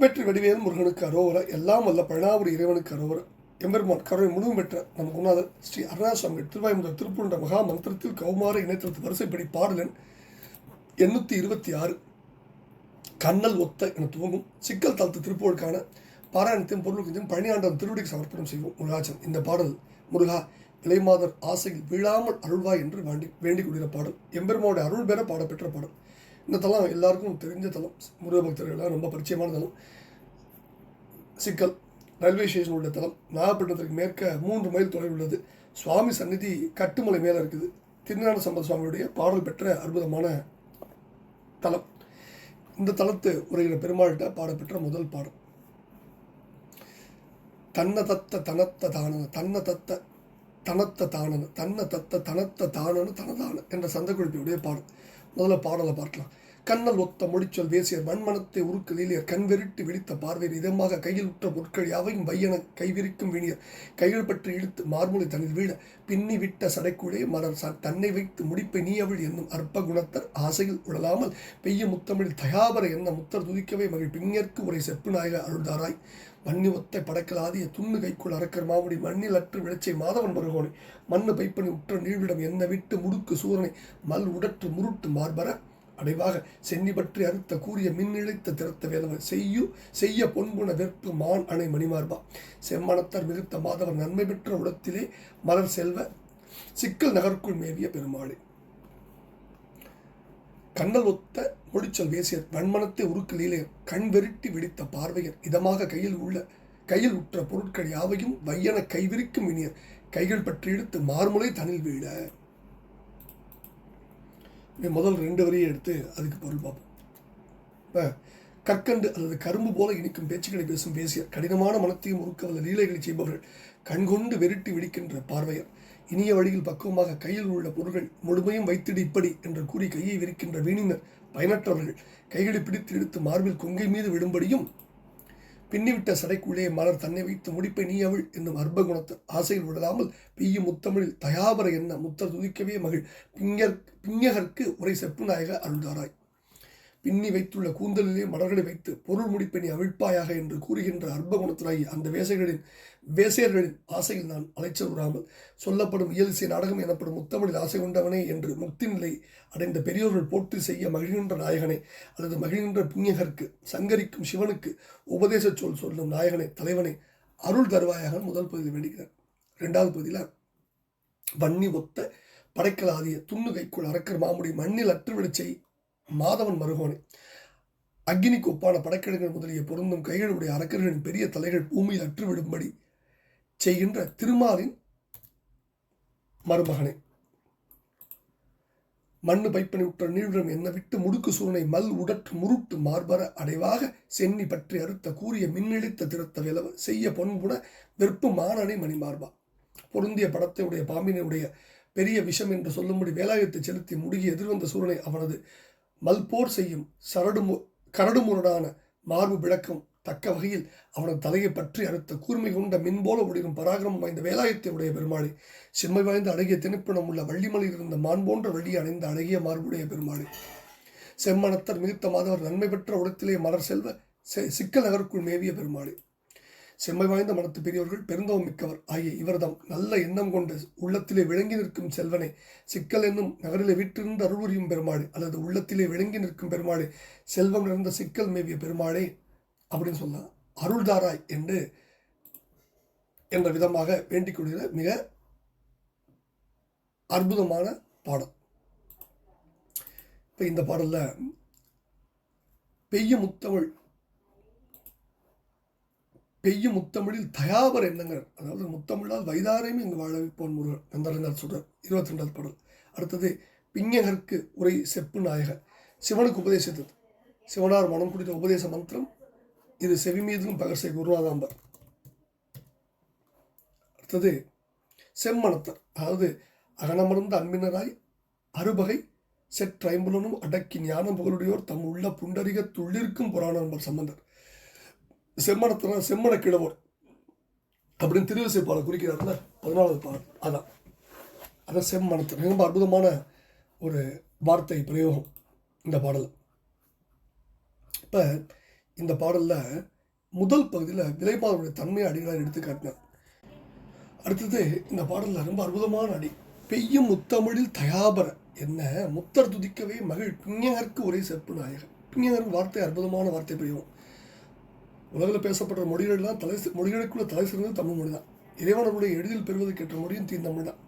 வெற்றி வடிவேல் முருகனுக்கு அரோவர எல்லாம் வல்ல பழனாவூர் இறைவனுக்கு அரோவர. எம்பெருமான் கருணை முழுவதும் பெற்ற நம் குணாதர் ஸ்ரீ அருணாசாமி திருவாயுமுதல் திருப்பூண்ட மகா மந்திரத்தில் கௌமார இணையத்திற்கு வரிசைப்படி பாடலன் எண்ணூற்றி இருபத்தி ஆறு கண்ணல் ஒத்த என துவங்கும் சிக்கல் தளத்து திருப்பூருக்கான பாராயணத்தையும் பொருள் கொஞ்சம் பழனியாண்டம் திருவடிக்கு சமர்ப்பணம் செய்வோம் முருகாச்சன் இந்த பாடல் முருகா இளைமாதர் ஆசையில் விழாமல் அருள்வாய் என்று வேண்டி வேண்டிக் கொள்கிற பாடல் எம்பெருமாவுடைய அருள் பெற பாடப்பெற்ற பாடல். இந்த தலம் எல்லாருக்கும் தெரிஞ்ச தலம் முருக பக்தர்கள் ரொம்ப பரிச்சயமான தலம் சிக்கல் ரயில்வே ஸ்டேஷன் உள்ள தலம் நாகப்பட்டினத்திற்கு மேற்க மூன்று மைல் தொலைவில் உள்ளது. சுவாமி சந்நிதி கட்டுமலை மேலே இருக்குது. திருஞான சம்பத சுவாமியுடைய பாடல் பெற்ற அற்புதமான தலம் இந்த தலத்து உரைகிற பெருமாள்கிட்ட பாடப்பெற்ற முதல் பாடல். தன்ன தத்த தனத்த தானன தன்ன தத்த தனத்த தானன தன்ன தத்த தனத்த தானன தனதான என்ற சந்தக்குழிப்பியுடைய பாடல். முதல்ல பாடலை பார்க்கலாம். கண்ணல் ஒத்த மொழிச்சொல் வேசியர் மண்மனத்தை உருக்கு கண் வெறிட்டு விழித்த பார்வையர் இதமாக கையில் உற்ற பொருட்கள் யாவையும் வையன கைவிரிக்கும் விணியர். கையில் பற்றி இழுத்து மார்முலை தனில் வீழ பின்னி விட்ட சடைக்குழே மலர் ச தன்னை வைத்து முடிப்பை நீ அவள் என்னும் அற்ப குணத்தர் ஆசையில் உழலாமல் பெய்ய முத்தமிழில் தயாபர என்ன முத்தர் துதிக்கவே மகிழ் பிஞர்க்கு உரை செப்பு நாயக அருள்தாராய். மண்ணி ஒத்தை படைக்கலாதிய துண்ணு கைக்குள் அறக்கர் மாமுடி மண்ணில் அற்று விளைச்சை மாதவன் மருகோனை மண்ணு பைப்பனி உற்ற நீழ்விடம் என்ன விட்டு முடுக்கு சூரனை. மல் உடற்று முருட்டு மார்பர அடைவாக சென்னி பற்றி அறுத்த கூறிய மின்னிழைத்த திறத்த வேதவன் செய்யு செய்ய பொன்புண வெற்பு மான் அணை மணிமார்பா. செம்மணத்தார் மிகுத்த மாதவர் நன்மை பெற்ற உடத்திலே மலர் செல்வ சிக்கல் நகர்க்குள் மேவிய பெருமாளே. கண்ணல் ஒத்த முடிச்சல் வேசியர் வன்மனத்தை உருக்கலிலே கண் வெருட்டி வெடித்த பார்வையர் இதமாக கையில் உள்ள கையில் உற்ற பொருட்கள் யாவையும் வையன கைவிரிக்கும் இனியர். கைகள் பற்றி எடுத்து மார்முலை தனில் வீழ முதல் ரெண்டு வரியை எடுத்து அதுக்கு பொருள் பார்ப்போம். இப்போ கற்கண்டு அல்லது கரும்பு போல இனிக்கும் பேச்சுக்களை பேசும் பேசியர் கடினமான மனத்தையும் உருக்கவல்ல லீலைகளை செய்பவர்கள் கண்கொண்டு வெருட்டி விடிக்கின்ற பார்வையர். இனிய வழியில் பக்குவமாக கையில் உள்ள பொருள்கள் முழுமையும் வைத்திடு இப்படி என்று கூறி கையை விரிக்கின்ற வீணினர் பயனற்றவர்கள். கைகளை பிடித்து எடுத்து மார்பில் கொங்கை மீது விடும்படியும் பின்னிவிட்ட சடைக்குள்ளே மலர் தன்னை வைத்து முடிப்பை நீ அவள் என்னும் அற்ப ஆசையில் விடலாமல் பெய்யும் முத்தமிழில் தயாபர என்ன முத்தர் துதிக்கவே மகிழ். பிங்கர் பிஞகர்க்கு உரை செப்பு நாயக அருள்தாராய் பின்னி வைத்துள்ள கூந்தலிலே மலர்களை வைத்து பொருள் முடிப்பை நீ அவிழ்ப்பாயாக என்று கூறுகின்ற அர்ப்பகுணத்தினாய் அந்த வேசைகளின் வேசையர்களின் ஆசையில் நான் அலைச்சல் விடாமல் சொல்லப்படும் இயல்சை நாடகம் எனப்படும் முத்தமிழில் ஆசை கொண்டவனே என்று முக்தி நிலை அடைந்த பெரியோர்கள் போற்றி செய்ய மகிழ்கின்ற நாயகனை அல்லது மகிழ்கின்ற புண்ணியகர்க்கு சங்கரிக்கும் சிவனுக்கு உபதேச சொல் சொல்லும் நாயகனை தலைவனை அருள் தருவாயாக முதல் பகுதியில் வேண்டுகிறார். ரெண்டாவது பகுதியில் வன்னி ஒத்த படைக்கலாதிய துண்ணுகைக்குள் அரக்கர் மாமுடி மண்ணில் அற்று விழிச்சை மாதவன் மருகோனை. அக்னிக்கு ஒப்பான படைக்கிழங்கள் முதலிய பொருந்தும் கைகளுடைய அரக்கர்களின் பெரிய தலைகள் பூமியில் அற்றுவிடும்படி செய்கின்ற திருமாலின் மருமகனே. மண்ணு பைப்பனை உற்ற நீழ்விடம் என்ன விட்டு முடுக்கு சூரனை மல் உடற்று முருட்டு மார்பர அடைவாக சென்னி பற்றி அறுத்த கூறிய மின்னெளித்த திருத்த விளவ செய்ய பொன்புண வெறுப்பு மானனை மணிமார்பா. பொருந்திய படத்தை உடைய பாம்பினுடைய பெரிய விஷம் என்று சொல்லும்படி வேலாயத்தை செலுத்தி முடுகி எதிர்வந்த சூரனை அவனது மல்போர் செய்யும் சரடு கரடுமுரடான மார்பு விளக்கம் தக்க வகையில் அவனது தலையை பற்றி அடுத்த கூர்மை கொண்ட மின்போல ஒளிரும் பராக்கிரமம் வாய்ந்த வேலாயத்தை உடைய பெருமாளே. செம்மை வாய்ந்த அழகிய திணிப்பிடம் உள்ள வள்ளிமலையில் இருந்த மான் போன்ற வள்ளி அணைந்த அழகிய மார்புடைய பெருமாளே. செம்மணத்தர் மிகுத்த மாதவர் நன்மை பெற்ற உலகத்திலே மலர் செல்வ செ- சிக்கல் நகருக்குள் மேவிய பெருமாளே. செம்மை வாய்ந்த மனத்து பெரியவர்கள் பெருந்தவம் மிக்கவர். ஆகிய இவர்தம் நல்ல எண்ணம் கொண்டு உள்ளத்திலே விளங்கி நிற்கும் செல்வனை. சிக்கல் என்னும் நகரிலே விட்டிருந்த அருள்புரியும் பெருமாளே. அல்லது உள்ளத்திலே விளங்கி நிற்கும் பெருமாளே. செல்வம் நிறைந்த சிக்கல் மேவிய பெருமாளே. அப்படின்னு சொல்லலாம் அருள்தாராய் என்று என்ற விதமாக வேண்டிக் கொள்கிற மிக அற்புதமான பாடல். இப்போ இந்த பாடலில் பெய்ய முத்தமிழ் பெய்யும் முத்தமிழில் தயாபர் எண்ணங்கள் அதாவது முத்தமிழால் வைதாரையும் இங்கு வாழ வைப்போன் முருகன் நந்தரந்தார் சுடர் இருபத்தி ரெண்டாவது பாடல். அடுத்தது பிஞகருக்கு உரை செப்பு நாயகர் சிவனுக்கு உபதேசித்தது. சிவனார் மனம் குடித்த உபதேச மந்திரம் இது செவி மீதும் பகர்சை குருவாதாம்பர் அடுத்தது செம்மணத்தர் அதாவது அகனமர்ந்த அன்பினராய் அறுபகை செற்றைம்புலனும் அடக்கி ஞானம் புகழுடையோர் தம் உள்ள புண்டரிக துள்ளிருக்கும் புராண சம்பந்தர். செம்மணத்தின செம்மண கிழவர் அப்படின்னு திருவிசை பாடல் குறிக்கிறார்ல பதினாலாவது பாடல். அதான். அதான் செம்மணத்தர் ரொம்ப அற்புதமான ஒரு வார்த்தை பிரயோகம் இந்த பாடல். இப்போ இந்த பாடலில் முதல் பகுதியில் விலைமாதனுடைய தன்மையை அடிகளார் எடுத்து காட்டினார். அடுத்தது இந்த பாடலில் ரொம்ப அற்புதமான அடி பெய்யும் முத்தமிழில் தயாபர என்ன முத்தர் துதிக்கவே மகிழ் பிஞகருக்கு ஒரே செப்பு நாயகர் பிஞகர் வார்த்தை அற்புதமான வார்த்தை பெய்யும் உலகில் பேசப்படுற மொழிகள்லாம் தலை மொழிகளுக்குள்ள தலை சிறந்தது தமிழ் மொழி தான். இறைவனுடைய எளிதில் பெறுவது கேட்ட மொழியும் தீந்தமிழ் தான்.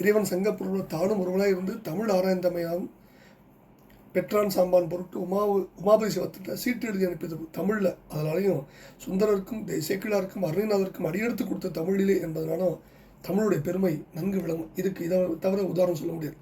இறைவன் சங்கப்பொருள் தானும் ஒருவனாக இருந்து தமிழ் ஆராய்ந்தமையாகவும் பெற்றான் சாம்பான் பொருட்டு உமாவு உமாபதி சிவத்திட்ட சீட்டு எழுதி அனுப்பியது தமிழில். அதனாலையும் சுந்தரருக்கும் தேசியக்கிழாருக்கும் சேக்கிழாருக்கும் அடியெடுத்து கொடுத்த தமிழிலே என்பதனாலும் தமிழுடைய பெருமை நன்கு விளங்கும். இதுக்கு இதை தவிர உதாரணம் சொல்ல முடியாது.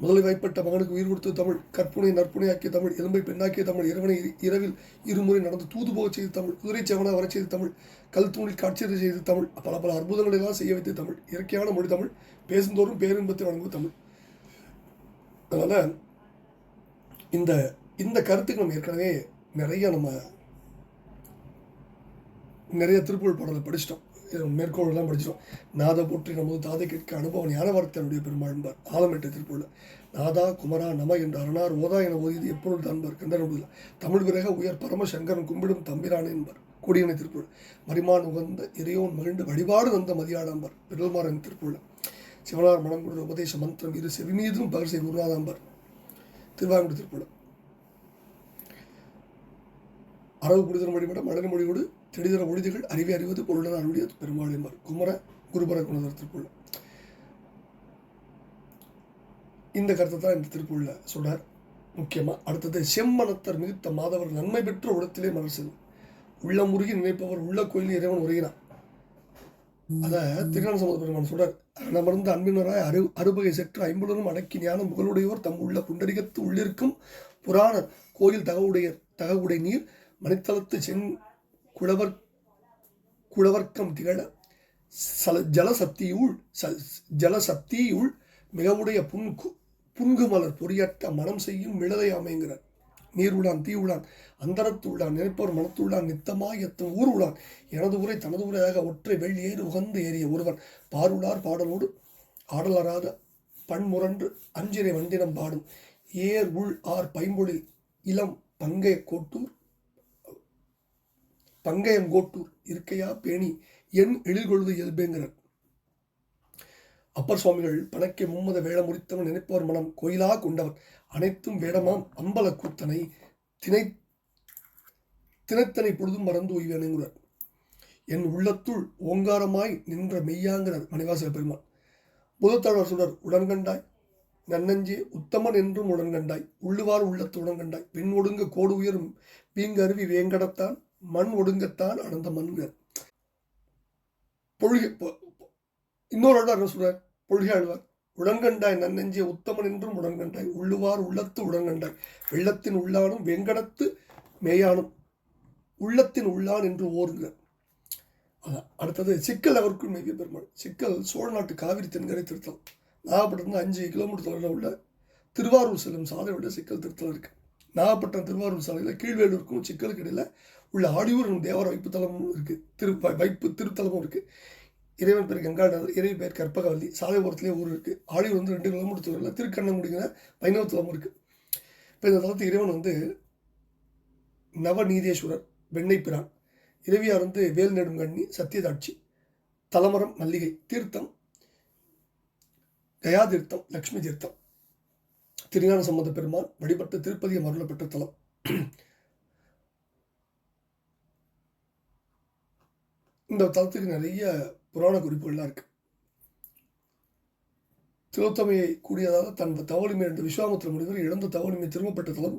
முதலில் வாய்ப்பட்ட மகனுக்கு உயிர் கொடுத்த தமிழ் கற்புனை நற்புனையாக்கிய தமிழ் எலும்பை பெண்ணாக்கிய தமிழ் இறைவனை இரவில் இருமுறை நடந்து தூது போகச் செய்த தமிழ் குதிரை செவனா வரச் செய்த தமிழ் கல் தூணில் காட்சியதை செய்த தமிழ் பல பல அற்புதங்களை செய்ய வைத்த தமிழ் இயற்கையான மொழி தமிழ் பேசுந்தோறும் பேரின்பத்தை வழங்கும் தமிழ். அதனால் இந்த இந்த கருத்துக்கு நம்ம ஏற்கனவே நிறைய நம்ம நிறைய திருப்புகழ் பாடலை படிச்சிட்டோம். மேற்கோள்லாம் படிச்சிட்டோம். நாத போற்றி நமது தாதை கேட்க அனுபவம் ஞான வார்த்தையுடைய பெருமாள் என்பார். ஆலமெட்ட திருப்புகழ் நாதா குமரா நம என்ற அரணார் ஓதா என ஓதியது எப்பொழுது தான்பார் கண்டனமுடியல தமிழ் விரக உயர் பரமசங்கரன் கும்பிடும் தம்பிரான் என்பார். கொடியனை திருப்புகழ் மரிமான் உகந்த இறையோன் மகிழ்ந்து வழிபாடு வந்த மதியாடாம்பார் பெருமாறன் திருப்புகழ் சிவனார் மணங்குடி உபதேச மந்திரம் இரு செவி மீதும் பகர்சை குருநாதாம்பர் திருவாங்குடி திருப்புகழ் அரவு புரிதல் வழிபட மலர் மொழியோடு திடிதர ஒழிதிகள் அறிவை அறிவது பொருளன அருளிய பெருமாள் என்பார். குமர குருபர குணதர் திருப்புள்ள இந்த கருத்தை தான் இந்த திருப்புள்ள சொல்றார். முக்கியமாக அடுத்தது செம்மனத்தர் மிகுத்த மாதவர் நன்மை பெற்ற உடத்திலே மலர் செல்லும். உள்ள முருகி நினைப்பவர் உள்ள கோயிலில் இறைவன் உரையினான் அதை திருநாள் சம்பந்த பெருமான் சொல்றார். அரணமர்ந்த அன்பினராய் அரு அறுபகை செற்று ஐம்புலனும் அடக்கி ஞானம் புகழுடையோர். தம் உள்ள புண்டரிகத்து உள்ளிருக்கும் புராணர் கோயில் தகவுடைய தகவுடை நீர் மணித்தளத்து சென் குழவர் குழவர்க்கம் திகழ சல ஜலசக்தியுள் ச ஜலசக்தியுள் மிகவுடைய புன்கு புன்கு மலர் பொறியட்ட மனம் செய்யும் மிளதை அமைங்கிறார். நீர் உளான் தீ உளான் அந்தரத்து உள்ளான் நினைப்பவர் மனத்துள்ளான் நித்தமாய் எத்தும் ஊர் உளான் எனது உரை தனது உரையாக ஒற்றை வெள்ளி ஏறு உகந்து ஏறிய ஒருவன் பாருளார் பாடலோடு ஆடலராத பன்முரன்று அஞ்சிரை வந்தினம் பாடும். ஏர் உள் ஆர் பைம்பொழில் இளம் பங்கைய கோட்டூர் பங்கயம் கோட்டூர் இருக்கையா பேணி என் எழில்கொழுது இயல்பேங்கிறார் அப்பர் சுவாமிகள் பணக்கை மும்மத வேட முடித்தவன் நினைப்பவர் மனம் கோயிலா கொண்டவன். அனைத்தும் வேடமாம் அம்பல கூத்தனை திணை தினத்தனை பொழுதும் மறந்து ஓய்வேனுங்கிறார் என் உள்ளத்துள் ஓங்காரமாய் நின்ற மெய்யாங்கிறார் மணிவாசக பெருமான் புதத்தாழ்வார் சொல்றார் உடன்கண்டாய் நன்னஞ்சே உத்தமன் என்றும் உடன்கண்டாய் உள்ளுவார் உள்ளத்து உடன்கண்டாய் பெண் ஒடுங்க கோடு உயரும் பீங்கருவி வேங்கடத்தான் மண் ஒடுங்கத்தான் அனந்த மண்கள் பொழுகை இன்னொரு இடம் என்ன சொல்றார்? பொழுகை ஆழ்வார் உடன்கண்டாய் நன்னெஞ்சிய உத்தமன் என்றும் உடன்கண்டாய். உள்ளுவார் உள்ளத்து உடன்கண்டாய். வெள்ளத்தின் உள்ளானும் வெங்கடத்து மேயானும். உள்ளத்தின் உள்ளான் என்று ஓருகிறார். அடுத்தது சிக்கல் அவருக்குள் மிக பெருமாள். சிக்கல் சோழ நாட்டு காவிரி தென்கரை திருத்தலம். நாகப்பட்டினம் அஞ்சு கிலோமீட்டர் தொலைவில் உள்ள திருவாரூர் செல்லும் சாலையுடைய சிக்கல் திருத்தலம் இருக்கு. நாகப்பட்டினம் திருவாரூர் சாலையில் கீழ்வேலூருக்கும் சிக்கலுக்கு இடையில் உள்ள ஆடியூர் என்னும் தேவர வைப்பு தலமும் இருக்கு. திரு வைப்பு திருத்தலமும் இருக்கு. இறைவன் பேர் கங்காடர் இறைவன் பேர் கற்பகவல்லி சாலைபுரத்துலேயே ஊர் இருக்குது ஆடியூர் வந்து ரெண்டு கிலோமீட்டர் தூரத்தில் திருக்கண்ணங்குடிங்கிற வைணவ தலம் இருக்குது இப்போ இந்த தலத்து இறைவன் வந்து நவநீதேஸ்வரர் வெண்ணை பிரான். இறைவியார் வந்து வேல் நெடுங்கண்ணி சத்தியதாட்சி தலமரம் மல்லிகை தீர்த்தம் கயா தீர்த்தம் லக்ஷ்மி தீர்த்தம். திருஞான சம்பந்த பெருமான் வழிபட்ட திருப்பதியை அருளப்பட்ட தலம். இந்த தலத்துக்கு நிறைய புராண குறிப்புகள்லாம் இருக்கு. திலோத்தமையை கூடியதாக தன் தவளிமை என்ற விஸ்வாமித்திர முனிவர் இழந்த தவளிமை திரும்பப்பட்ட தளம்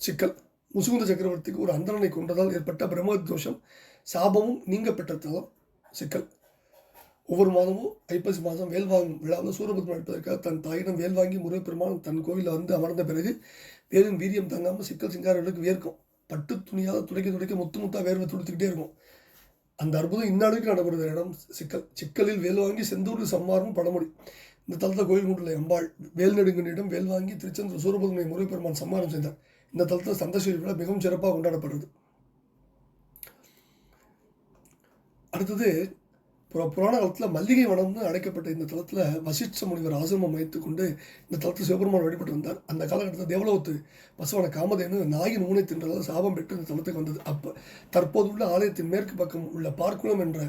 சிக்கல். முசுகுந்த சக்கரவர்த்திக்கு ஒரு அந்தரனை கொண்டதால் ஏற்பட்ட பிரம்ம தோஷம் சாபமும் நீங்கப்பட்ட தலம் சிக்கல். ஒவ்வொரு மாதமும் ஐப்பசி மாதம் வேல் வாங்கும் விழாவில் சூரபத்மன் எடுப்பதற்காக தன் தாயிடம் வேல் வாங்கி முருகப்பெருமான் தன் கோவிலில் வந்து அமர்ந்த பிறகு வேலும் வீரியம் தங்காமல் சிக்கல் சிங்காரர்களுக்கு வேர்க்கும் பட்டு துணியால் துடைக்க துடைக்க முத்து முத்தாக வேர்வை துடுத்துக்கிட்டே இருக்கும். அந்த அற்புதம் இந்த அளவுக்கு நடைபெறுது. இடம் சிக்கல் சிக்கலில் வேல் வாங்கி செந்தூர் சம்மாரும் படமுடி இந்த தலத்தில் கோயில் கொண்டுள்ள எம்பாள் வேல் நெடுங்கனிடம் வேல் வாங்கி திருச்செந்தூர் சூரபதுமை முருகப்பெருமான் சம்மாரம் செய்தார். இந்த தலத்தில் சந்தோஷ விழா மிகவும் சிறப்பாக கொண்டாடப்படுறது அடுத்தது புற புராண காலத்தில் மல்லிகை வனம்னு அழைக்கப்பட்ட இந்த தளத்தில் வசிஷ்ட முனிவர் ஆசிரமம் வைத்துக்கொண்டு இந்த தளத்தில் சிவபெருமான் வழிபட்டு வந்தார். அந்த காலகட்டத்தில் தேவலோகத்து பசுவான காமதேனு நாயின் ஊனை தின்றதால் சாபம் பெற்று இந்த தளத்துக்கு வந்தது. அப்போ தற்போதுள்ள ஆலயத்தின் மேற்கு பக்கம் உள்ள பார்க்குளம் என்ற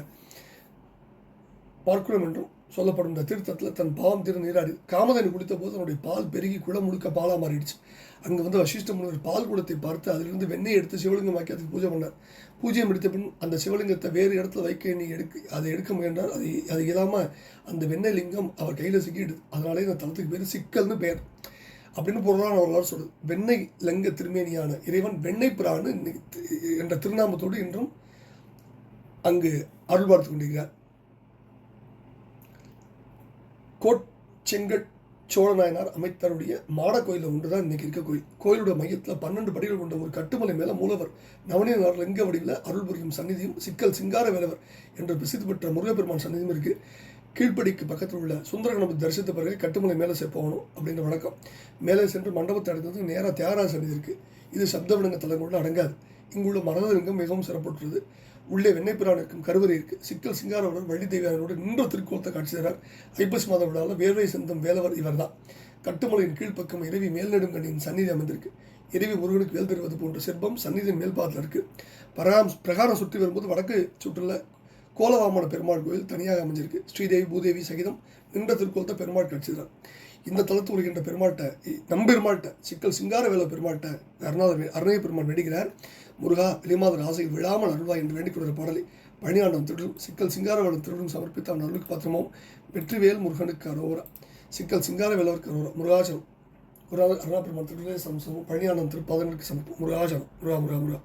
பார்க்குளம் என்றும் சொல்லப்படும் இந்த தீர்த்தத்தில் தன் பாவம் திரு நீராடி காமதேனு குடித்த போது தன்னுடைய பால் பெருகி குளம் முழுக்க பாலாக மாறிடுச்சு. அங்கே வந்து வசிஷ்ட முனிவர் பால் குடத்தை பார்த்து அதிலிருந்து வெண்ணெய் எடுத்து சிவலிங்கமாக்கி அதுக்கு பூஜை பண்ணார். பூஜை முடித்த பின் அந்த சிவலிங்கத்தை வேறு இடத்துல வைக்க நீ எடுக்க அதை எடுக்க முயன்றார். அது அது இல்லாமல் அந்த வெண்ணெய் லிங்கம் அவர் கையில் சிக்கிடுது அதனாலே இந்த தளத்துக்கு பேர் சிக்கல்னு பெயர். அப்படின்னு பொருளான வரலாறு சொல்லுது. வெண்ணெய் லங்க திருமேனியான இறைவன் வெண்ணெய் பிரான்னு என்ற திருநாமத்தோடு இன்றும் அங்கு அருள் பார்த்து கொண்டிருக்கிறார். கோட் செங்கட் சோழ நாயனார் அமைத்தருடைய மாட கோயிலில் ஒன்று தான் இன்னைக்கு இருக்க கோயில். கோயிலோட மையத்தில் பன்னெண்டு படிகள் கொண்ட ஒரு கட்டுமலை மேலே மூலவர் நவநீதனார் லிங்க வடிவில் அருள் புரியும் சந்நிதியும் சிக்கல் சிங்கார வேலவர் என்று பிரசித்தி பெற்ற முருகப்பெருமான் சந்நிதியும் இருக்குது கீழ்ப்படிக்கு பக்கத்தில் உள்ள சுந்தரகணபதி தரிசித்த பிறகு கட்டுமலை மேலே சே போகணும் அப்படின்ற வழக்கம். மேலே சென்று மண்டபத்தை அடைந்தது நேராக தியாகராஜ சந்நிதி இருக்குது இது சப்தவிடங்க தலைமுறையில் அடங்காது. இங்குள்ள மரதலிங்கம் மிகவும் சிறப்புற்றது உள்ளே வெண்ணைப்பிரான் இருக்கும் கருவறை இருக்கு. சிக்கல் சிங்காரவுடன் வள்ளி தேவியாரோடு நின்ற திருக்கோலத்தை காட்சி தரார் ஐப்பசி மாத விழாவில் வேர்வை செந்தம் வேலவர் இவர்தான். கட்டுமலையின் கீழ்ப்பக்கம் இரவி மேல்நெடுங்கண்ணின் சந்நிதி அமைந்திருக்கு. இரவி முருகனுக்கு வேல் தருவது போன்ற சிற்பம் சந்நிதியின் மேல்பாத்தில் இருக்கு. பராம் பிரகாரம் சுற்றி வரும்போது வடக்கு சுற்றுள்ள கோலவாமன பெருமாள் கோயில் தனியாக அமைஞ்சிருக்கு. ஸ்ரீதேவி பூதேவி சகிதம் நின்ற திருக்கோலத்தை பெருமாள் காட்சிதான் இந்த தளத்து வருகின்ற பெருமாட்டை நம்பெருமாட்டை சிக்கல் சிங்கார பெருமாட்டை அருணாத அருணாதர் அருணைய பெருமாள் நடிக்கிறார் முருகா வெளிமாதர் ஆசையில் விழாமல் அருள்வாய் என்று வேண்டிக் கொள்கிற பாடலை பழனியாண்டம் திருடும் சிக்கல் சிங்காரவேலன் திருடும் சமர்ப்பித்த அவன் அருளுக்கு பாத்திரமும். வெற்றிவேல் முருகனுக்கு அரோரா சிக்கல் சிங்கார வேலவருக்கு அரோரா முருகாசனம். முருகா அருணா பெருமாள் திருடே சமசமும் பழனியாண்டம் திருப்பாதனுக்கு சமர்ப்பம் முருகாசனம். முருகா முருகா முருகா.